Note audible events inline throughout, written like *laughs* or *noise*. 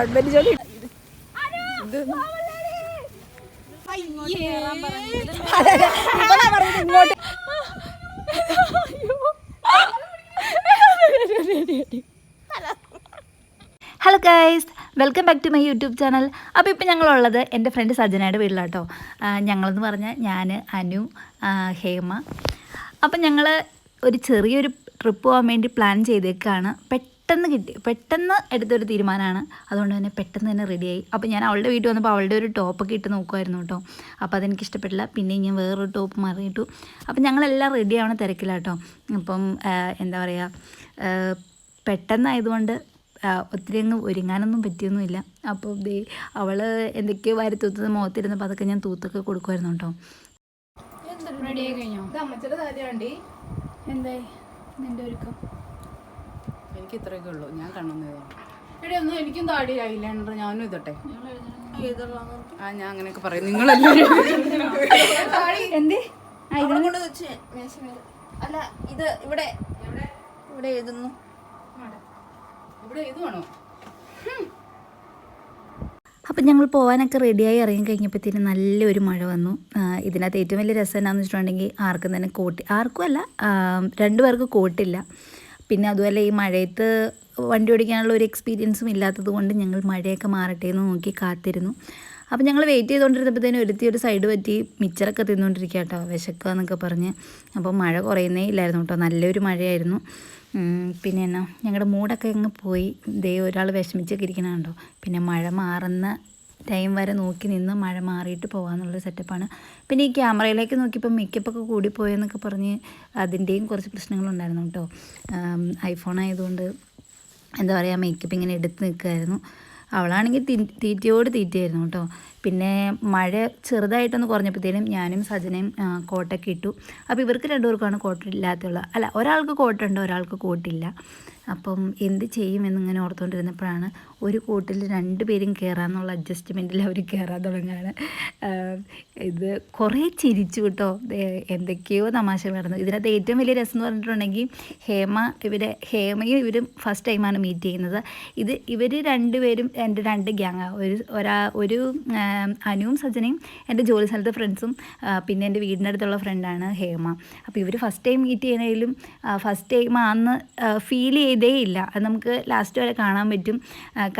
Government ജോലി ഇങ്ങോട്ട് hello guys welcome back to my YouTube channel. അപ്പോൾ ഇപ്പോൾ ഞങ്ങളുള്ളത് എന്റെ ഫ്രണ്ട് സജനയുടെ വീട്ടിലാട്ടോ. ഞങ്ങളെന്ന് പറഞ്ഞാൽ ഞാൻ അനു ഹേമ. അപ്പം ഞങ്ങൾ ഒരു ചെറിയൊരു ട്രിപ്പ് പോകാൻ വേണ്ടി പ്ലാൻ ചെയ്തേക്കാണ്. പെട്ടെന്ന് കിട്ടി. പെട്ടെന്ന് എടുത്തൊരു തീരുമാനമാണ്. അതുകൊണ്ട് തന്നെ പെട്ടെന്ന് തന്നെ റെഡിയായി അപ്പോൾ ഞാൻ അവളുടെ വീട്ടിൽ വന്നപ്പോൾ അവളുടെ ഒരു ടോപ്പൊക്കെ ഇട്ട് നോക്കുമായിരുന്നു കേട്ടോ. അപ്പോൾ അതെനിക്ക് ഇഷ്ടപ്പെട്ടില്ല. പിന്നെ ഞാൻ വേറൊരു ടോപ്പ് മാറിയിട്ടു അപ്പം ഞങ്ങളെല്ലാം റെഡിയാവണ തിരക്കിലാട്ടോ. അപ്പം എന്താ പറയുക പെട്ടെന്നായതുകൊണ്ട് ഒത്തിരി അങ്ങ് ഒരുങ്ങാനൊന്നും പറ്റിയൊന്നുമില്ല. അപ്പോൾ ദേ അവൾ എന്തൊക്കെയോ വാരി തൂത്തത് മുഖത്തിരുന്നപ്പോൾ അതൊക്കെ ഞാൻ തൂത്തൊക്കെ കൊടുക്കുമായിരുന്നു കേട്ടോ. റെഡി ആയി കഴിഞ്ഞോ? അമ്മച്ചിയുടെ കാര്യമാണ്ടി എന്തായി? നിന്റെ ഒരുക്കം. എനിക്ക് ഇത്രയൊക്കെ ഉള്ളൂ. ഞാൻ കണ്ണുന്നേ എടി ഒന്നും എനിക്കും താടി ഐലൈനർ ഞാനും ഇതട്ടെ. ആ ഞാൻ അങ്ങനെയൊക്കെ പറയും. നിങ്ങളെല്ലാവരും എന്തേ? അല്ല ഇത് ഇവിടെ. ഇവിടെ എഴുതുന്നു. ഇവിടെ എഴുതുവാണോ? വേണോ അപ്പം ഞങ്ങൾ പോകാനൊക്കെ റെഡിയായി ഇറങ്ങി കഴിഞ്ഞപ്പോഴത്തേന് നല്ലൊരു മഴ വന്നു. ഇതിനകത്ത് ഏറ്റവും വലിയ രസം എന്താണെന്ന് വെച്ചിട്ടുണ്ടെങ്കിൽ ആർക്കും തന്നെ കോട്ടി ആർക്കും അല്ല രണ്ടുപേർക്ക് രണ്ടു പേർക്ക് കോട്ടില്ല. പിന്നെ അതുപോലെ ഈ മഴയത്ത് വണ്ടി ഓടിക്കാനുള്ള ഒരു എക്സ്പീരിയൻസും ഇല്ലാത്തത് കൊണ്ട് ഞങ്ങൾ മഴയൊക്കെ മാറട്ടെ എന്ന് നോക്കി കാത്തിരുന്നു. അപ്പോൾ ഞങ്ങൾ വെയിറ്റ് ചെയ്തുകൊണ്ടിരുന്നപ്പോഴത്തേനും ഒരുത്തി ഒരു സൈഡ് പറ്റി മിച്ചറൊക്കെ തിന്നുകൊണ്ടിരിക്കുക കേട്ടോ വിശക്കുക എന്നൊക്കെ പറഞ്ഞ്. അപ്പോൾ മഴ കുറയുന്നേ ഇല്ലായിരുന്നു കേട്ടോ നല്ലൊരു മഴയായിരുന്നു. പിന്നെ എന്നാ ഞങ്ങളുടെ മൂടൊക്കെ അങ്ങ് പോയി. ദേ ഒരാൾ വിഷമിച്ചൊക്കെ ഇരിക്കണ കണ്ടോ? പിന്നെ മഴ മാറുന്ന ടൈം വരെ നോക്കി നിന്ന് മഴ മാറിയിട്ട് പോകാമെന്നുള്ളൊരു സെറ്റപ്പാണ്. പിന്നെ ഈ ക്യാമറയിലേക്ക് നോക്കിയപ്പോൾ മേക്കപ്പൊക്കെ കൂടിപ്പോയെന്നൊക്കെ പറഞ്ഞ് അതിന്റെയും കുറച്ച് പ്രശ്നങ്ങളുണ്ടായിരുന്നു കേട്ടോ. ഐഫോൺ ആയതുകൊണ്ട് എന്താ പറയുക മേക്കപ്പ് ഇങ്ങനെ എടുത്ത് നിൽക്കുമായിരുന്നു അവളാണെങ്കിൽ തീറ്റയോട് തീറ്റയായിരുന്നു കേട്ടോ. പിന്നെ മഴ ചെറുതായിട്ടൊന്ന് കുറഞ്ഞപ്പോഴത്തേനും ഞാനും സജനയും കോട്ടൊക്കെ ഇട്ടു. അപ്പോൾ ഇവർക്ക് രണ്ടുപേർക്കാണ് കോട്ടില്ലാത്തുള്ളത് അല്ല ഒരാൾക്ക് കോട്ടുണ്ട് ഒരാൾക്ക് കോട്ടില്ല. അപ്പം എന്ത് ചെയ്യുമെന്നിങ്ങനെ ഓർത്തുകൊണ്ടിരുന്നപ്പോഴാണ് ഒരു കൂട്ടിൽ രണ്ട് പേരും കയറാമെന്നുള്ള അഡ്ജസ്റ്റ്മെന്റിൽ അവർ കയറാൻ തുടങ്ങുകയാണ്. ഇത് കുറേ ചിരിച്ചു കേട്ടോ. എന്തൊക്കെയോ തമാശ നടന്നു. ഇതിനകത്ത് ഏറ്റവും വലിയ രസം എന്ന് പറഞ്ഞിട്ടുണ്ടെങ്കിൽ ഹേമ ഇവരെ ഹേമയും ഇവരും ഫസ്റ്റ് ടൈമാണ് മീറ്റ് ചെയ്യുന്നത്. ഇത് ഇവർ രണ്ടുപേരും എന്റെ രണ്ട് ഗ്യാങ്ങാണ് ഒരു ഒരാ ഒരു അനുവും സജനയും എന്റെ ജോലി സ്ഥലത്തെ ഫ്രണ്ട്സും പിന്നെ എന്റെ വീടിന്റെ അടുത്തുള്ള ഫ്രണ്ടാണ് ഹേമ. അപ്പോൾ ഇവർ ഫസ്റ്റ് ടൈം മീറ്റ് ചെയ്യുന്നതിലും ഫസ്റ്റ് ടൈം ആന്ന് ഫീൽ ചെയ്തേ ഇല്ല. അത് നമുക്ക് ലാസ്റ്റ് വരെ കാണാൻ പറ്റും.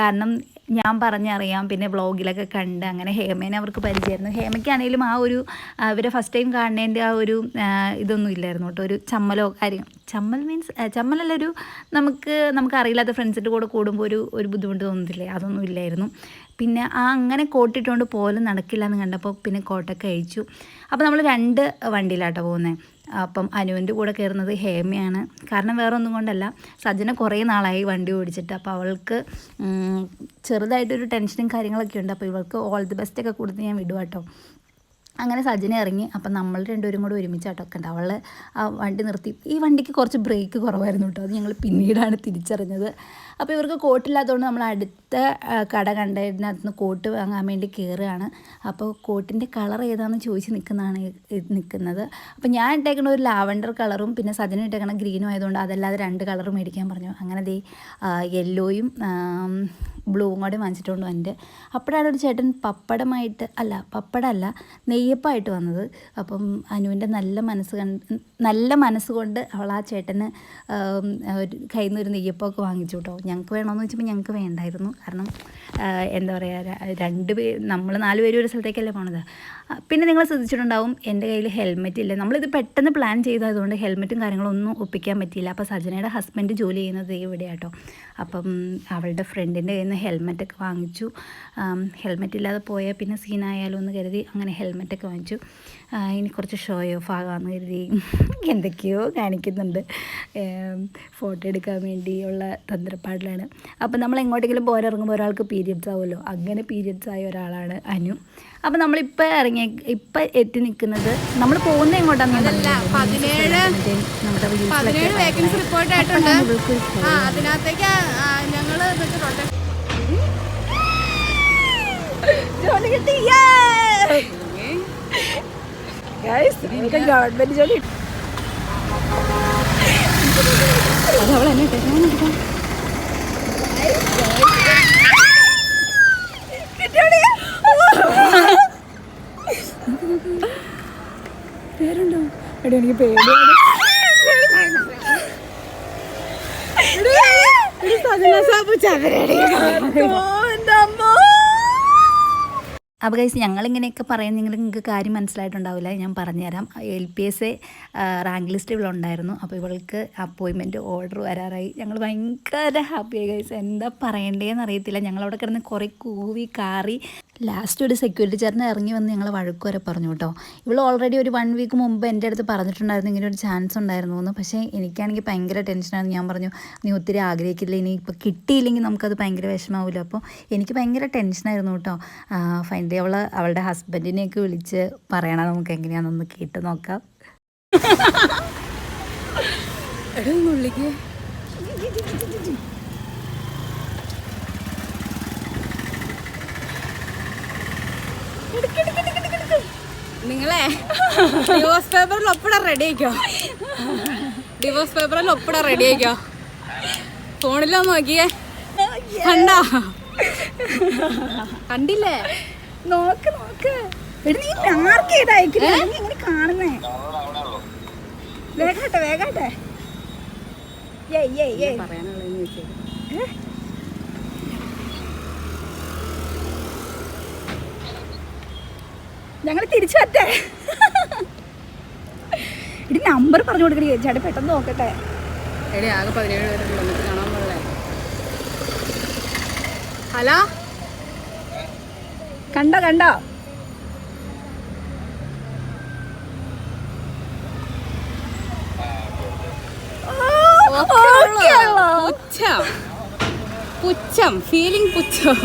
കാരണം ഞാൻ പറഞ്ഞറിയാം പിന്നെ വ്ളോഗിലൊക്കെ കണ്ട് അങ്ങനെ ഹേമേനെ അവർക്ക് പരിചയമായിരുന്നു. ഹേമയ്ക്കാണെങ്കിലും ആ ഒരു ഇവരെ ഫസ്റ്റ് ടൈം കാണുന്നതിന്റെ ആ ഒരു ഇതൊന്നും ഇല്ലായിരുന്നു കേട്ടോ. ഒരു ചമ്മലോ കാര്യം. ചമ്മൽ മീൻസ് ചമ്മലല്ല ഒരു നമുക്ക് നമുക്ക് അറിയില്ലാത്ത ഫ്രണ്ട്സിന്റെ കൂടെ കൂടുമ്പോൾ ഒരു ഒരു ബുദ്ധിമുട്ട് തോന്നുന്നില്ലേ അതൊന്നും ഇല്ലായിരുന്നു. പിന്നെ ആ അങ്ങനെ കോട്ടിട്ടുകൊണ്ട് പോലും നടക്കില്ല എന്ന് കണ്ടപ്പോൾ പിന്നെ കോട്ടൊക്കെ കഴിച്ചു അപ്പോൾ നമ്മൾ രണ്ട് വണ്ടിയിലാട്ടോ പോകുന്നത് അപ്പം അനുവിന്റെ കൂടെ കയറുന്നത് ഹേമയാണ്. കാരണം വേറെ ഒന്നും കൊണ്ടല്ല. സജ്ജന കുറേ നാളായി വണ്ടി ഓടിച്ചിട്ട്. അപ്പോൾ അവൾക്ക് ചെറുതായിട്ടൊരു ടെൻഷനും കാര്യങ്ങളൊക്കെ ഉണ്ട്. അപ്പോൾ ഇവൾക്ക് ഓൾ ദി ബെസ്റ്റ് ഒക്കെ കൊടുത്ത് ഞാൻ വിടുക കേട്ടോ അങ്ങനെ സജ്ജന ഇറങ്ങി. അപ്പം നമ്മൾ രണ്ടുപേരും കൂടെ ഒരുമിച്ചാട്ടൊക്കെ ഉണ്ട്. അവളെ ആ വണ്ടി നിർത്തി. ഈ വണ്ടിക്ക് കുറച്ച് ബ്രേക്ക് കുറവായിരുന്നു കേട്ടോ. അത് ഞങ്ങൾ പിന്നീടാണ് തിരിച്ചറിഞ്ഞത്. അപ്പോൾ ഇവർക്ക് കോട്ടില്ലാത്തതുകൊണ്ട് നമ്മൾ അടുത്ത കട കണ്ടതിനകത്ത് നിന്ന് കോട്ട് വാങ്ങാൻ വേണ്ടി കയറുകയാണ്. അപ്പോൾ കോട്ടിന്റെ കളർ ഏതാണെന്ന് ചോദിച്ച് നിൽക്കുന്നതാണ് നിൽക്കുന്നത്. അപ്പോൾ ഞാൻ ഇട്ടേക്കുന്ന ഒരു ലാവണ്ടർ കളറും പിന്നെ സജന ഇട്ടേക്കണ ഗ്രീനും ആയതുകൊണ്ട് അതല്ലാതെ രണ്ട് കളറും മേടിക്കാൻ പറഞ്ഞു. അങ്ങനെ ദേ യെല്ലോയും ബ്ലൂവും കൂടെ വാങ്ങിച്ചിട്ടുണ്ട് എന്റെ. അപ്പോഴാണ് ഒരു ചേട്ടൻ പപ്പടമായിട്ട് അല്ല പപ്പടമല്ല നെയ്യപ്പായിട്ട് വന്നത്. അപ്പം അനുവിന്റെ നല്ല മനസ്സ് കണ്ട് നല്ല മനസ്സുകൊണ്ട് അവൾ ആ ചേട്ടന് ഒരു കയ്യിൽ നിന്ന് ഒരു നെയ്യപ്പമൊക്കെ വാങ്ങിച്ചു കേട്ടോ. ഞങ്ങൾക്ക് വേണമെന്ന് വെച്ചപ്പോൾ ഞങ്ങൾക്ക് വേണ്ടായിരുന്നു. കാരണം എന്താ പറയുക രണ്ട് പേര് നമ്മൾ നാല് പേരും ഒരു സ്ഥലത്തേക്കല്ലേ പോണത്. പിന്നെ നിങ്ങൾ ശ്രദ്ധിച്ചിട്ടുണ്ടാവും എന്റെ കയ്യിൽ ഹെൽമെറ്റ് ഇല്ല. നമ്മളിത് പെട്ടെന്ന് പ്ലാൻ ചെയ്തതുകൊണ്ട് ഹെൽമെറ്റും കാര്യങ്ങളൊന്നും ഒപ്പിക്കാൻ പറ്റിയില്ല. അപ്പോൾ സജനയുടെ ഹസ്ബൻഡ് ജോലി ചെയ്യുന്നത് ഇവിടെ കേട്ടോ അപ്പം അവളുടെ ഫ്രണ്ടിന്റെ കയ്യിൽ നിന്ന് ഹെൽമെറ്റൊക്കെ വാങ്ങിച്ചു. ഹെൽമെറ്റ് ഇല്ലാതെ പോയാൽ പിന്നെ സീനായാലോ എന്ന് കരുതി അങ്ങനെ ഹെൽമെറ്റൊക്കെ വാങ്ങിച്ചു. ഇനി കുറച്ച് ഷോ ഓഫ് ആകാമെന്ന് കരുതി *laughs* എന്തൊക്കെയോ കാണിക്കുന്നുണ്ട്. ഫോട്ടോ എടുക്കാൻ വേണ്ടിയുള്ള തന്ത്രപ്പാടിലാണ്. അപ്പം നമ്മൾ എങ്ങോട്ടെങ്കിലും പോരിറങ്ങുമ്പോൾ ഒരാൾക്ക് പീരിയഡ്സ് ആവുമല്ലോ. അങ്ങനെ പീരിയഡ്സ് ആയ ഒരാളാണ് അനു. അപ്പം നമ്മളിപ്പോൾ ഇറങ്ങിയ ഇപ്പം എത്തി നിൽക്കുന്നത് നമ്മൾ പോകുന്ന എങ്ങോട്ടാണ് പതിനേഴ് പതിനേഴ് വേക്കൻസി റിപ്പോർട്ട് ആയിട്ടുണ്ട്. അതിനകത്തേക്ക് ജോലി കിട്ടി എനിക്ക് ഗവൺമെന്റ് ജോലി പേരുണ്ടോ? എടി എനിക്ക് പേടിയാണ് സാധന സാബു ചവരടി. അപ്പോൾ ഗൈസ് ഞങ്ങളിങ്ങനെയൊക്കെ പറയാൻ നിങ്ങൾ നിങ്ങൾക്ക് കാര്യം മനസ്സിലായിട്ടുണ്ടാവില്ല. ഞാൻ പറഞ്ഞുതരാം. L P S rank list ഇവളുണ്ടായിരുന്നു അപ്പോൾ ഇവൾക്ക് അപ്പോയിൻമെന്റ് ഓർഡർ വരാറായി. ഞങ്ങൾ ഭയങ്കര ഹാപ്പിയായി ഗൈസ് എന്താ പറയണ്ടേന്ന് അറിയത്തില്ല. ഞങ്ങളവിടെ കിടന്ന് കുറേ കൂവി കാറി ലാസ്റ്റ് ഒരു സെക്യൂരിറ്റി ചേർന്ന് ഇറങ്ങി വന്ന് ഞങ്ങൾ വഴക്ക് വരെ പറഞ്ഞു കേട്ടോ. ഇവൾ ഓൾറെഡി ഒരു വൺ വീക്ക് മുമ്പ് എന്റെ അടുത്ത് പറഞ്ഞിട്ടുണ്ടായിരുന്നു. ഇങ്ങനെ ഒരു ചാൻസ് ഉണ്ടായിരുന്നു എന്ന് പക്ഷേ എനിക്കാണെങ്കിൽ ഭയങ്കര ടെൻഷനായിരുന്നു ഞാൻ പറഞ്ഞു നീ ഒത്തിരി ആഗ്രഹിക്കില്ല? ഇനി ഇപ്പോൾ കിട്ടിയില്ലെങ്കിൽ നമുക്കത് ഭയങ്കര വിഷമാവില്ല അപ്പോൾ എനിക്ക് ഭയങ്കര ടെൻഷനായിരുന്നു കേട്ടോ. ഫൈനലി അവൾ അവളുടെ ഹസ്ബൻഡിനെയൊക്കെ വിളിച്ച് പറയണം നമുക്ക് എങ്ങനെയാണെന്നൊന്ന് കേട്ട് നോക്കാം. നിങ്ങളെ ഡിവോഴ്സ് പേപ്പറിൽ ഒപ്പിട റെഡി ആയിക്കോ? ഡിവോഴ്സ് പേപ്പറിൽ ഒപ്പിട റെഡി ആയിക്കോ? ഫോണിലോ നോക്കിയേ. കണ്ടാ? കണ്ടില്ലേ? നോക്ക് നോക്ക്. എടി നീ ആർക്ക് ചെയ്ത് അയക്കില്ല നീ എങ്ങനെ കാണുന്നേ. വേഗാട്ടെ വേഗാട്ടെ. ഏയ് ഞങ്ങൾ തിരിച്ചു വരട്ടെ. ഇടി നമ്പർ പറഞ്ഞു കൊടുക്കണേ ചേട്ടാ പെട്ടെന്ന് നോക്കട്ടെ. എടി ആകെ പതിനേഴ് പേരുണ്ട്. എന്നിട്ട് കാണാൻ പാടില്ലേ? ഹലോ? കണ്ടോ കണ്ടോ? പുച്ഛം. പുച്ഛം. ഫീലിംഗ് പുച്ഛം.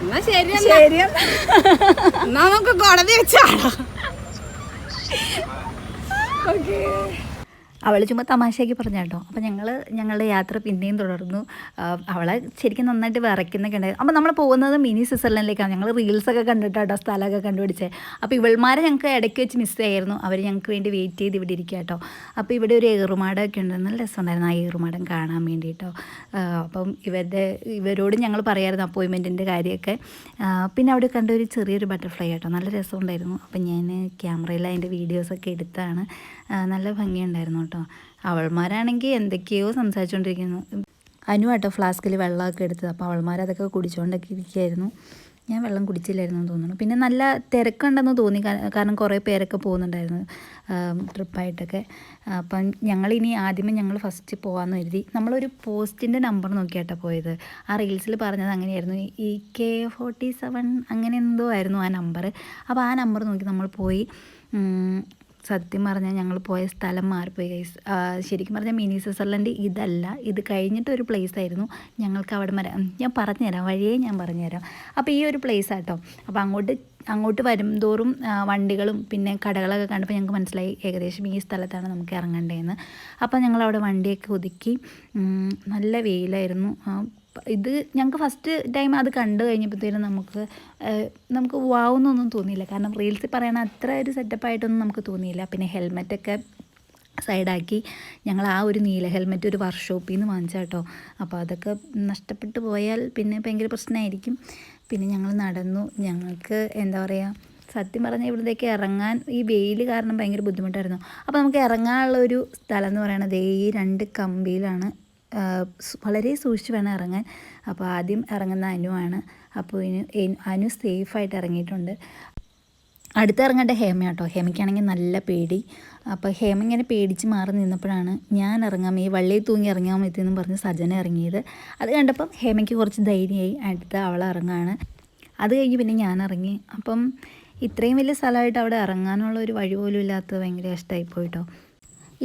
എന്നാ ശരി. ശരി എന്നാ നമുക്ക് കോടതി വെച്ചാടാ അവൾ ചുമ്മാ തമാശയാക്കി പറഞ്ഞ കേട്ടോ. അപ്പോൾ ഞങ്ങൾ ഞങ്ങളുടെ യാത്ര പിന്നെയും തുടർന്നു. അവളെ ശരിക്കും നന്നായിട്ട് വിറയ്ക്കുന്നൊക്കെ ഉണ്ടായിരുന്നു. അപ്പോൾ നമ്മൾ പോകുന്നത് മിനി സ്വിറ്റ്സർലൻഡിലേക്കാണ്. ഞങ്ങൾ റീൽസൊക്കെ കണ്ടിട്ടാട്ടോ സ്ഥലമൊക്കെ കണ്ടുപിടിച്ചത് അപ്പോൾ ഇവൾമാരെ ഞങ്ങൾക്ക് ഇടയ്ക്ക് വെച്ച് മിസ്സായിരുന്നു അവർ ഞങ്ങൾക്ക് വേണ്ടി വെയിറ്റ് ചെയ്ത് ഇവിടെ ഇരിക്കുക കേട്ടോ അപ്പോൾ ഇവിടെ ഒരു ഏറുമാടമൊക്കെ ഉണ്ട്. നല്ല രസമുണ്ടായിരുന്നു ആ ഏറുമാടം കാണാൻ വേണ്ടിയിട്ടോ അപ്പം ഇവരുടെ ഇവരോട് ഞങ്ങൾ പറയായിരുന്നു അപ്പോയിൻമെന്റിന്റെ കാര്യമൊക്കെ. പിന്നെ അവിടെ കണ്ട ഒരു ചെറിയൊരു ബട്ടർഫ്ലൈ കേട്ടോ നല്ല രസമുണ്ടായിരുന്നു. അപ്പം ഞാൻ ക്യാമറയിൽ അതിന്റെ വീഡിയോസൊക്കെ എടുത്താണ്. നല്ല ഭംഗിയുണ്ടായിരുന്നു കേട്ടോ. അവൾമാരാണെങ്കിൽ എന്തൊക്കെയോ സംസാരിച്ചുകൊണ്ടിരിക്കുന്നു അനു കേട്ടോ ഫ്ലാസ്കിൽ വെള്ളമൊക്കെ എടുത്തത്. അപ്പോൾ അവൾമാരതൊക്കെ കുടിച്ചുകൊണ്ടൊക്കെ ഇരിക്കുകയായിരുന്നു ഞാൻ വെള്ളം കുടിച്ചില്ലായിരുന്നു എന്ന് തോന്നുന്നു. പിന്നെ നല്ല തിരക്കുണ്ടെന്ന് തോന്നി. കാരണം കുറേ പേരൊക്കെ പോകുന്നുണ്ടായിരുന്നു ട്രിപ്പായിട്ടൊക്കെ. അപ്പം ഞങ്ങളിനി ആദ്യമേ ഞങ്ങൾ ഫസ്റ്റ് പോകാമെന്ന് കരുതി. നമ്മളൊരു പോസ്റ്റിന്റെ നമ്പർ നോക്കിയാട്ടോ പോയത്. ആ റീൽസിൽ പറഞ്ഞത് അങ്ങനെയായിരുന്നു. ഈ കെ ഫോർട്ടി സെവൻ അങ്ങനെ എന്തോ ആയിരുന്നു ആ നമ്പർ അപ്പോൾ ആ നമ്പർ നോക്കി നമ്മൾ പോയി. സത്യം പറഞ്ഞാൽ ഞങ്ങൾ പോയ സ്ഥലം മാറിപ്പോയി ഗൈസ് ശരിക്കും പറഞ്ഞാൽ മിനി സ്വിറ്റ്സർലൻഡ് ഇതല്ല. ഇത് കഴിഞ്ഞിട്ട് ഒരു place ആയിരുന്നു. ഞങ്ങൾക്ക് അവിടെ വരെ. ഞാൻ പറഞ്ഞുതരാം. വഴിയേ ഞാൻ പറഞ്ഞുതരാം. അപ്പോൾ ഈ ഒരു പ്ലേസ് ആട്ടോ അപ്പോൾ അങ്ങോട്ട് അങ്ങോട്ട് വരും തോറും വണ്ടികളും പിന്നെ കടകളൊക്കെ കണ്ടപ്പോൾ ഞങ്ങൾക്ക് മനസ്സിലായി ഏകദേശം ഈ സ്ഥലത്താണ് നമുക്ക് ഇറങ്ങേണ്ടതെന്ന്. അപ്പോൾ ഞങ്ങൾ അവിടെ വണ്ടിയൊക്കെ ഒതുക്കി നല്ല വെയിലായിരുന്നു. ഇത് ഞങ്ങൾക്ക് ഫസ്റ്റ് ടൈം അത് കണ്ടു കഴിഞ്ഞപ്പോഴത്തേനും നമുക്ക് നമുക്ക് വാവുന്നൊന്നും തോന്നിയില്ല. കാരണം റീൽസിൽ പറയണ അത്ര ഒരു സെറ്റപ്പായിട്ടൊന്നും നമുക്ക് തോന്നിയില്ല. പിന്നെ ഹെൽമെറ്റൊക്കെ സൈഡാക്കി ഞങ്ങൾ ആ ഒരു നീല ഹെൽമെറ്റ് ഒരു വർക്ക്ഷോപ്പിൽ നിന്ന് വാങ്ങിച്ച കേട്ടോ അപ്പോൾ അതൊക്കെ നഷ്ടപ്പെട്ടു പോയാൽ പിന്നെ ഭയങ്കര പ്രശ്നമായിരിക്കും പിന്നെ ഞങ്ങൾ നടന്നു. ഞങ്ങൾക്ക് എന്താ പറയുക സത്യം പറഞ്ഞാൽ ഇവിടത്തേക്ക് ഇറങ്ങാൻ ഈ വെയിൽ കാരണം ഭയങ്കര ബുദ്ധിമുട്ടായിരുന്നു. അപ്പോൾ നമുക്ക് ഇറങ്ങാനുള്ള ഒരു സ്ഥലം എന്ന് പറയുന്നത് ഈ രണ്ട് കമ്പിയിലാണ് വളരെ സൂക്ഷിച്ച് വേണം ഇറങ്ങാൻ. അപ്പോൾ ആദ്യം ഇറങ്ങുന്ന അനുവാണ് അപ്പോൾ അനു സേഫായിട്ട് ഇറങ്ങിയിട്ടുണ്ട്. അടുത്ത് ഇറങ്ങേണ്ട ഹേമ കേട്ടോ. ഹേമയ്ക്കാണെങ്കിൽ നല്ല പേടി. അപ്പോൾ ഹേമ ഇങ്ങനെ പേടിച്ച് മാറി നിന്നപ്പോഴാണ് ഞാൻ ഇറങ്ങാം ഈ വള്ളിയിൽ തൂങ്ങി ഇറങ്ങാൻ പറ്റിയെന്നും പറഞ്ഞ് സജന ഇറങ്ങിയത്. അത് കണ്ടപ്പം ഹേമയ്ക്ക് കുറച്ച് ധൈര്യമായി അടുത്ത് അവൾ ഇറങ്ങാണ്. അത് കഴിഞ്ഞ് പിന്നെ ഞാൻ ഇറങ്ങി. അപ്പം ഇത്രയും വലിയ സ്ഥലമായിട്ട് അവിടെ ഇറങ്ങാനുള്ള ഒരു വഴി പോലും ഇല്ലാത്തത് ഭയങ്കര ഇഷ്ടമായി പോയിട്ടോ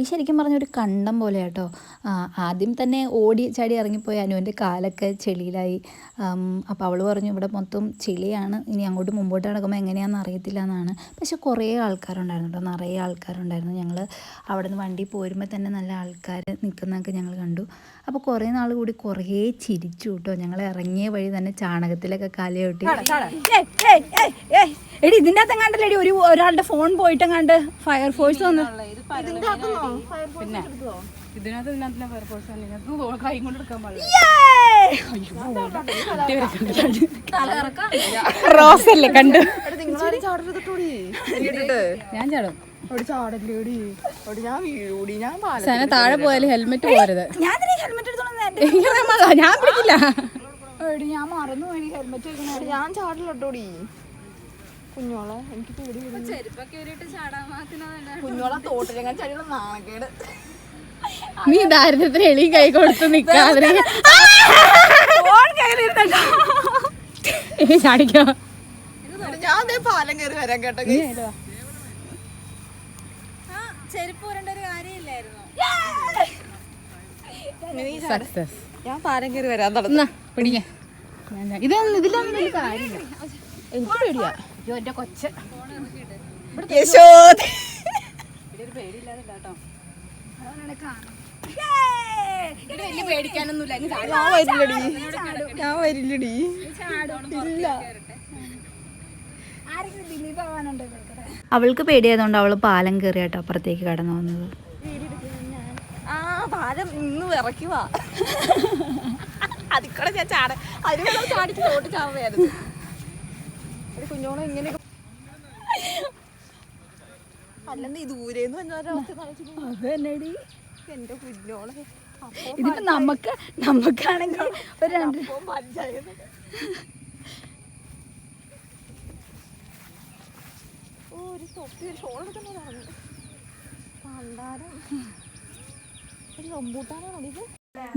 ഈ ശരിക്കും പറഞ്ഞൊരു കണ്ടം പോലെ കേട്ടോ. ആദ്യം തന്നെ ഓടി ചാടി ഇറങ്ങിപ്പോയി അനുവിന്റെ കാലൊക്കെ ചെളിയിലായി. അപ്പോൾ അവൾ പറഞ്ഞു ഇവിടെ മൊത്തം ചെളിയാണ്. ഇനി അങ്ങോട്ട് മുമ്പോട്ട് നടക്കുമ്പോൾ എങ്ങനെയാണെന്ന് അറിയത്തില്ല എന്നാണ്. പക്ഷെ കുറേ ആൾക്കാരുണ്ടായിരുന്നു കേട്ടോ. നിറയെ ആൾക്കാരുണ്ടായിരുന്നു. ഞങ്ങൾ അവിടെ നിന്ന് വണ്ടി പോരുമ്പോൾ തന്നെ നല്ല ആൾക്കാർ നിൽക്കുന്നതൊക്കെ ഞങ്ങൾ കണ്ടു. അപ്പോൾ കുറേ നാൾ കൂടി കുറേ ചിരിച്ചു കേട്ടോ. ഞങ്ങൾ ഇറങ്ങിയ വഴി തന്നെ ചാണകത്തിലൊക്കെ കാലയൊട്ടി എടി ഇതിന്റെ അകത്ത് കണ്ടല്ലേ ഒരു ഒരാളുടെ ഫോൺ പോയിട്ടെങ്ങാണ്ട് ഫയർഫോഴ്സ് വന്നു. പിന്നെ ഇതിനകത്ത് ഇതിനകത്ത് ഫയർഫോഴ്സ് ഇതിനകത്ത് കൈ കൊണ്ട് എടുക്കാൻ പാടില്ല. റോസ് അല്ലേ കണ്ടു. ഞാൻ ചാടും. സന താഴെ പോയാലും ഹെൽമെറ്റ് പോരുത് ഞാൻ ഹെൽമെറ്റ് എടുത്തോളാം ഞാൻ പിടിക്കില്ല. ഞാൻ മറന്നു പോയി ഹെൽമെറ്റ് ഞാൻ ചാടിലോട്ടോടി കുഞ്ഞോളെ എനിക്ക് പേടി കുഞ്ഞോളെ തോട്ടിലെങ്ങനെ ചടിയുള്ള നാണക്കേട്. നീ ദാരിദ്ര്യത്തിന് എളി കൈ കൊടുത്ത് നിക്കാതെ. ചാടിക്കോ. ഞാൻ ദേ പാലം കയറി വരാൻ കേട്ടോ സക്സസ് ഞാൻ പാലം കയറി വരാൻ തുടങ്ങി. പിടിക്ക. ഇതൊന്നും ഇതിലൊന്നും എനിക്ക് പേടിയാ. അയ്യോ കൊച്ച്. യശോദ ഞാൻ വരില്ലടി. ഞാൻ വരില്ലടി. ഇല്ല. അവൾക്ക് പേടിയായതുകൊണ്ട് അവൾ പാലം കയറിയാട്ടോ അപ്പുറത്തേക്ക് കടന്നു വന്നത്. ആ പാലം ഇന്ന് വിറയ്ക്കുവാ. അതിക്കൂടെ ഞാൻ ചാട അതിന് ചാടിച്ച് തോട്ട് ചാവുകയായിരുന്നു. കുഞ്ഞോളെ ഇങ്ങനെ അല്ലെന്ന് ഈ ദൂരേന്ന് വന്നവരവസ്ഥ എന്റെ കുഞ്ഞോളെ ഇതിപ്പോ നമുക്ക് നമുക്കാണെങ്കിൽ ഒരു രണ്ട് ഒരു തൊപ്പി ഒരു ഷോൾ എടുക്കുന്നതാണ് പണ്ടാരം. ഒരു റംബൂട്ടാനാണോ ഇത്?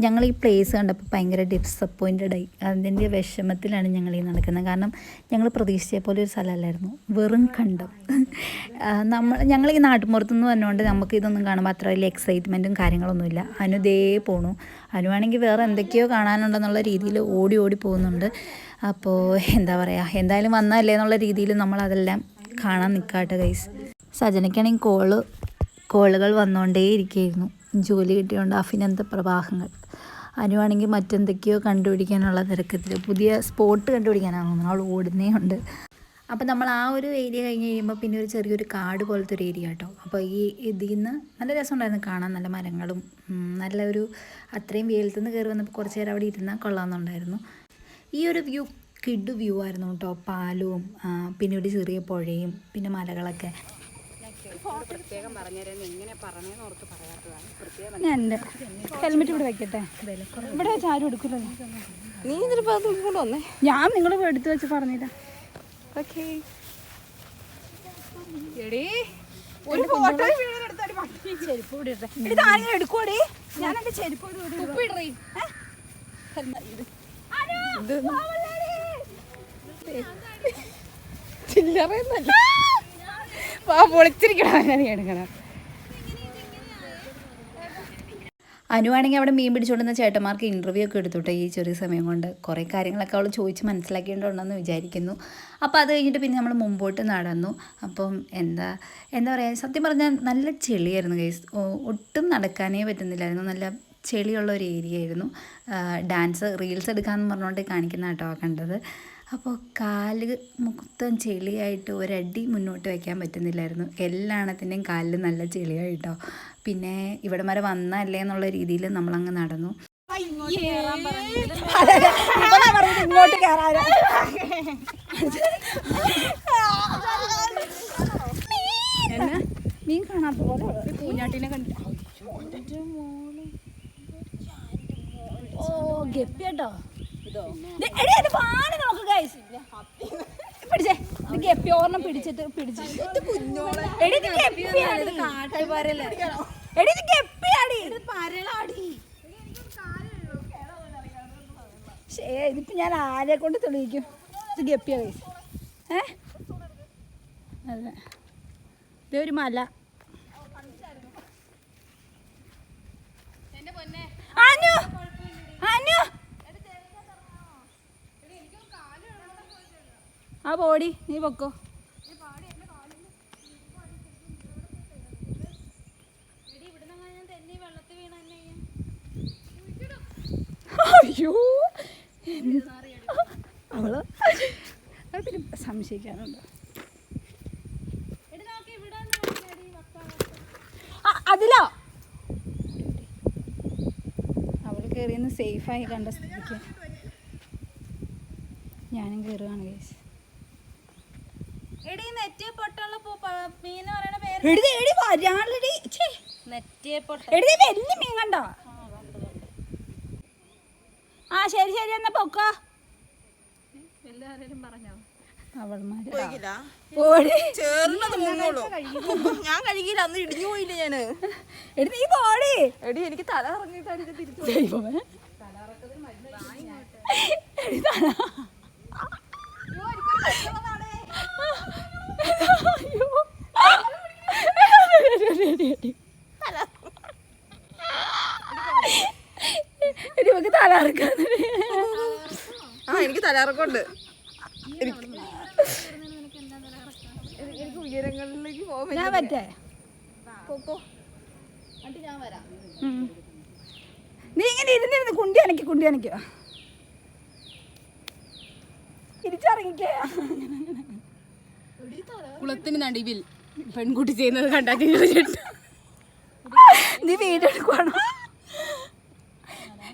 ഞങ്ങൾ ഈ പ്ലേസ് കണ്ടപ്പോൾ ഭയങ്കര ഡിസപ്പോയിന്റഡ് ആയി. അതിന്റെ വിഷമത്തിലാണ് ഞങ്ങൾ ഈ നടക്കുന്നത്. കാരണം ഞങ്ങൾ പ്രതീക്ഷിച്ച പോലെ ഒരു സ്ഥലമല്ലായിരുന്നു വെറും കണ്ടം. നമ്മൾ ഞങ്ങൾ ഈ നാട്ടുമ്പുറത്തു നിന്ന് നമുക്ക് ഇതൊന്നും കാണുമ്പോൾ അത്ര വലിയ എക്സൈറ്റ്മെന്റും കാര്യങ്ങളൊന്നുമില്ല അനുദേ പോണു. അനുവാണെങ്കിൽ വേറെ എന്തൊക്കെയോ കാണാനുണ്ടെന്നുള്ള രീതിയിൽ ഓടി ഓടി പോകുന്നുണ്ട്. അപ്പോൾ എന്താ പറയുക എന്തായാലും വന്നതല്ലേ എന്നുള്ള രീതിയിൽ നമ്മളതെല്ലാം കാണാൻ നിൽക്കാട്ടെ ഗൈസ് സജനയ്ക്കാണെങ്കിൽ കോൾ കോളുകൾ വന്നുകൊണ്ടേ ഇരിക്കുകയായിരുന്നു ജോലി കിട്ടിയോണ്ട് അഭിനന്ദ പ്രവാഹങ്ങൾ. അനുവാണെങ്കിൽ മറ്റെന്തൊക്കെയോ കണ്ടുപിടിക്കാനുള്ള തിരക്കത്തിൽ പുതിയ സ്പോട്ട് കണ്ടുപിടിക്കാനാണ് അവൾ ഓടുന്നേ ഉണ്ട് അപ്പോൾ നമ്മൾ ആ ഒരു ഏരിയ കഴിഞ്ഞ് കഴിയുമ്പോൾ പിന്നെ ഒരു ചെറിയൊരു കാട് പോലത്തെ ഒരു ഏരിയ കേട്ടോ. അപ്പോൾ ഈ ഇതിൽ നിന്ന് നല്ല രസമുണ്ടായിരുന്നു. കാണാൻ നല്ല മരങ്ങളും നല്ല ഒരു അത്രയും വെയിലത്ത് നിന്ന് കയറി വന്നപ്പോൾ കുറച്ച് നേരം അവിടെ ഇരുന്നാൽ കൊള്ളാമെന്നുണ്ടായിരുന്നു. ഈ ഒരു വ്യൂ കിഡ് വ്യൂ ആയിരുന്നു കേട്ടോ. പാലവും പിന്നെ ഒരു ചെറിയ പുഴയും പിന്നെ മലകളൊക്കെ. പ്രത്യേകം എങ്ങനെ പറഞ്ഞേന്ന് ഓർത്ത് പറയാത്തതാണ് പ്രത്യേകം ഞാൻ എന്റെ ഹെൽമെറ്റ് ഇവിടെ വെക്കട്ടെ. ഇവിടെ വെച്ച് ആരും എടുക്കില്ലല്ലോ നീ തൂക്കിക്കൊണ്ട് വന്നേ. ഞാൻ നിങ്ങൾ എടുത്ത് വെച്ച് പറഞ്ഞില്ല ഓക്കേ എടീ ഒരു ഫോട്ടോ ചെരുപ്പ് ഇവിടെ ഇടട്ടെ. ഇത് ആരെങ്കിലും എടുക്കോടി ഞാൻ എന്റെ ചെരുപ്പ് ഇവിടെ ഇടും. ചില്ലറയൊന്നല്ല അനുവാണെങ്കിൽ അവിടെ മീൻ പിടിച്ചുകൊണ്ടുന്ന ചേട്ടന്മാർക്ക് ഇന്റർവ്യൂ ഒക്കെ എടുത്തോട്ടെ ഈ ചെറിയ സമയം കൊണ്ട്. കുറേ കാര്യങ്ങളൊക്കെ അവൾ ചോദിച്ച് മനസ്സിലാക്കിയിട്ടുണ്ടെന്ന് വിചാരിക്കുന്നു. അപ്പോൾ അത് കഴിഞ്ഞിട്ട് പിന്നെ നമ്മൾ മുമ്പോട്ട് നടന്നു. അപ്പം എന്താ എന്താ പറയുക സത്യം പറഞ്ഞാൽ നല്ല ചെളിയായിരുന്നു കേസ് ഒട്ടും നടക്കാനേ പറ്റുന്നില്ലായിരുന്നു. നല്ല ചെളിയുള്ള ഒരു ഏരിയ ആയിരുന്നു. ഡാൻസ് റീൽസ് എടുക്കാമെന്ന് പറഞ്ഞുകൊണ്ട് കാണിക്കുന്ന കേട്ടോ കണ്ടത്. അപ്പോൾ കാൽ മൊത്തം ചെളിയായിട്ട് ഒരടി മുന്നോട്ട് വയ്ക്കാൻ പറ്റുന്നില്ലായിരുന്നു. എല്ലാണത്തിന്റെയും കാലിൽ നല്ല ചെളിയായിട്ടോ. പിന്നെ ഇവിടെ വരെ വന്നല്ലേ എന്നുള്ള രീതിയിൽ നമ്മളങ്ങ് നടന്നു. ഇങ്ങോട്ട് മീൻ കാണാത്ത പോലെ. കുഞ്ഞാട്ടിനെ കണ്ടു ഓ ഗപ്പി കേട്ടോ പിടിച്ചേ ഇത് ഗപ്പി ഓർണം പിടിച്ചിട്ട് പിടിച്ചു. എടി ഇത് ഗപ്പിയാണ് എടി ഇത് ഗപ്പിയാടി. ശേ ഇതിപ്പോ ഞാൻ ആരെ കൊണ്ട് തെളിയിക്കും? ഇത് ഗപ്പിയ കൈസ് ഏ? അതെ. ഇതേ ഒരു മല. അനു ആ പോടി നീ പൊക്കോ. അയ്യോ. അവൾ സംശയിക്കാനുണ്ട്. അതിലോ? അതിലോ കയറിയെന്ന് സേഫായി കണ്ട സ്ഥിതിക്ക്. ഞാനും കയറുകയാണ് കേസ് മീൻ പറയണ പേര് എഴുതി എഴുതി വരാളടി നെറ്റിയെ പൊട്ട എഴുതി വലിയ മീൻ കണ്ടോ? ആ ശരി ശരി എന്നാ പൊക്കോ. എല്ലാവരും പറഞ്ഞോ. അവൾമാര് ചേർന്നത് മുന്നോളൂ *laughs* ഞാൻ കഴുകിയില്ല അന്ന് ഇടിഞ്ഞു പോയില്ല ഞാൻ. എടി നീ പോടി. എടി എനിക്ക് തല ഇറങ്ങിയിട്ടാണ് തിരിച്ചു ദൈവമേ. എടി തല. ഇറക്കാന്ന്. ആ എനിക്ക് തല ഇറക്കമുണ്ട് എനിക്ക് എനിക്ക് ഉയരങ്ങളിലേക്ക് പോകാൻ ഞാൻ പറ്റേ. നീ ഇങ്ങനെ ഇരുന്നിരുന്ന് കുണ്ടി അനക്കി കുണ്ടി അനക്കുക തിരിച്ചിറങ്ങിക്കേ കുളത്തിന് നടുവിൽ പെൺകുട്ടി ചെയ്യുന്നത് കണ്ടാ നീ വീഡിയോ എടുക്കുവാണോ?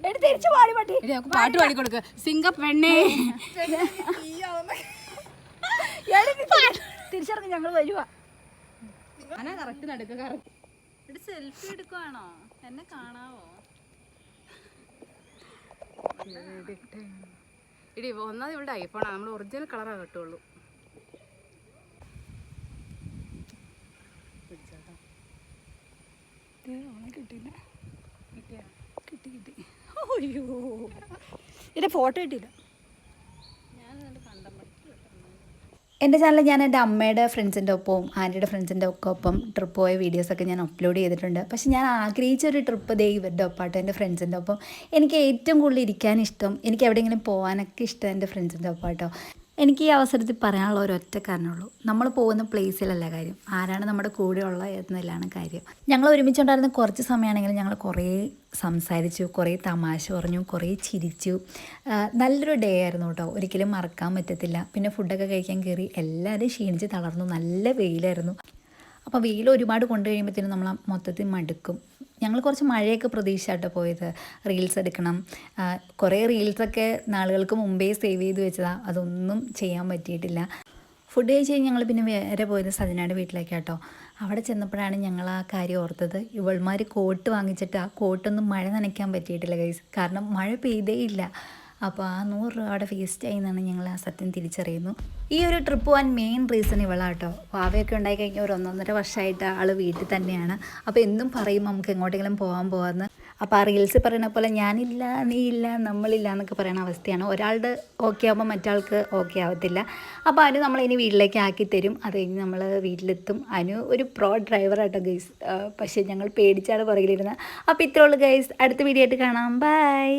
എടി തിരിച്ചു പാടി പട്ടി നമുക്ക് പാട്ട് പാടി കൊടുക്ക. സിംഗ പെണ്ണേ. എടി, ഞങ്ങൾ വരുവ തിരിച്ചിറങ്ങി ഞങ്ങൾ ഞാനാ കറക്റ്റ് നടക്കുക കറക്റ്റ്. എടി സെൽഫി എടുക്കുവാണോ? എന്നെ കാണാവോ? എടി ഒന്നാമത് ഇവിടെ ഐഫോണാണ് നമ്മൾ ഒറിജിനൽ കളറാണ് കിട്ടുള്ളൂ. കിട്ടിയില്ല. കിട്ടി കിട്ടി. അയ്യോ. ഇതിന്റെ ഫോട്ടോ കിട്ടിയില്ല. എന്റെ ചാനലിൽ ഞാൻ എന്റെ അമ്മയുടെ ഫ്രണ്ട്സിന്റെ ഒപ്പവും ആന്റിയുടെ ഫ്രണ്ട്സിന്റെ ഒക്കെ ഒപ്പം ട്രിപ്പ് പോയ വീഡിയോസൊക്കെ ഞാൻ അപ്ലോഡ് ചെയ്തിട്ടുണ്ട്. പക്ഷേ ഞാൻ ആഗ്രഹിച്ച ഒരു ട്രിപ്പ് ദേ ഇവരുടെ ഒപ്പാട്ടോ എന്റെ ഫ്രണ്ട്സിന്റെ ഒപ്പം. എനിക്ക് ഏറ്റവും കൂടുതൽ ഇരിക്കാൻ ഇഷ്ടം എനിക്ക് എവിടെയെങ്കിലും പോകാനൊക്കെ ഇഷ്ടം എന്റെ ഫ്രണ്ട്സിന്റെ ഒപ്പാട്ടോ. എനിക്ക് ഈ അവസരത്തിൽ പറയാനുള്ള ഒരൊറ്റ കാരണമുള്ളൂ. നമ്മൾ പോകുന്ന പ്ലേസിലല്ല കാര്യം. ആരാണ് നമ്മുടെ കൂടെ ഉള്ള എന്നതിലാണ് കാര്യം. ഞങ്ങൾ ഒരുമിച്ചുണ്ടായിരുന്ന കുറച്ച് സമയമാണെങ്കിലും ഞങ്ങൾ കുറേ സംസാരിച്ചു കുറേ തമാശ പറഞ്ഞു കുറേ ചിരിച്ചു. നല്ലൊരു ഡേ ആയിരുന്നു കേട്ടോ. ഒരിക്കലും മറക്കാൻ പറ്റത്തില്ല. പിന്നെ ഫുഡൊക്കെ കഴിക്കാൻ കയറി എല്ലാവരും ക്ഷീണിച്ച് തളർന്നു. നല്ല വെയിലായിരുന്നു. അപ്പോൾ വെയിൽ ഒരുപാട് കൊണ്ടു കഴിയുമ്പോഴത്തേനും നമ്മൾ മൊത്തത്തിൽ മടുക്കും. ഞങ്ങൾ കുറച്ച് മഴയൊക്കെ പ്രതീക്ഷിച്ചാട്ടോ പോയത്. റീൽസ് എടുക്കണം. കുറേ റീൽസൊക്കെ നാളുകൾക്ക് മുമ്പേ സേവ് ചെയ്ത് വെച്ചതാണ് അതൊന്നും ചെയ്യാൻ പറ്റിയിട്ടില്ല. ഫുഡ് കഴിച്ച് കഴിഞ്ഞ് ഞങ്ങൾ പിന്നെ വേറെ പോയത് സജനയുടെ വീട്ടിലേക്കാട്ടോ. അവിടെ ചെന്നപ്പോഴാണ് ഞങ്ങൾ ആ കാര്യം ഓർത്തത്. ഇവൾമാർ കോട്ട് വാങ്ങിച്ചിട്ട് ആ കോട്ടൊന്നും മഴ നനയ്ക്കാൻ പറ്റിയിട്ടില്ല ഗൈസ് കാരണം മഴ പെയ്തേ ഇല്ല. അപ്പോൾ ആ നൂറ് രൂപ അവിടെ ആയി എന്നാണ് ഞങ്ങൾ ആ സത്യം തിരിച്ചറിയുന്നു ഈ ഒരു ട്രിപ്പ് പോകാൻ മെയിൻ റീസൺ ഇവളാട്ടോ. വാവയൊക്കെ ഉണ്ടായി കഴിഞ്ഞ ഒരു ഒന്നൊന്നര വർഷമായിട്ട് ആൾ വീട്ടിൽ തന്നെയാണ്. അപ്പോൾ എന്നും പറയും നമുക്ക് എങ്ങോട്ടെങ്കിലും പോകാൻ പോകാമെന്ന് അപ്പോൾ ആ റീൽസ് പറയുന്ന പോലെ ഞാനില്ല നീ ഇല്ല നമ്മളില്ല എന്നൊക്കെ പറയുന്ന അവസ്ഥയാണ്. ഒരാളുടെ ഓക്കെ ആകുമ്പോൾ മറ്റാൾക്ക് ഓക്കെ ആവത്തില്ല. അപ്പോൾ അനു നമ്മളിനി വീട്ടിലേക്ക് ആക്കി തരും. അത് കഴിഞ്ഞ് നമ്മൾ വീട്ടിലെത്തും. അനു ഒരു പ്രോ ഡ്രൈവറാട്ടോ ഗൈസ് പക്ഷേ ഞങ്ങൾ പേടിച്ചാണ് പുറകിലിരുന്നത് അപ്പോൾ ഇത്രയുള്ളൂ ഗൈസ് അടുത്ത വീഡിയോ ആയിട്ട് കാണാം. ബൈ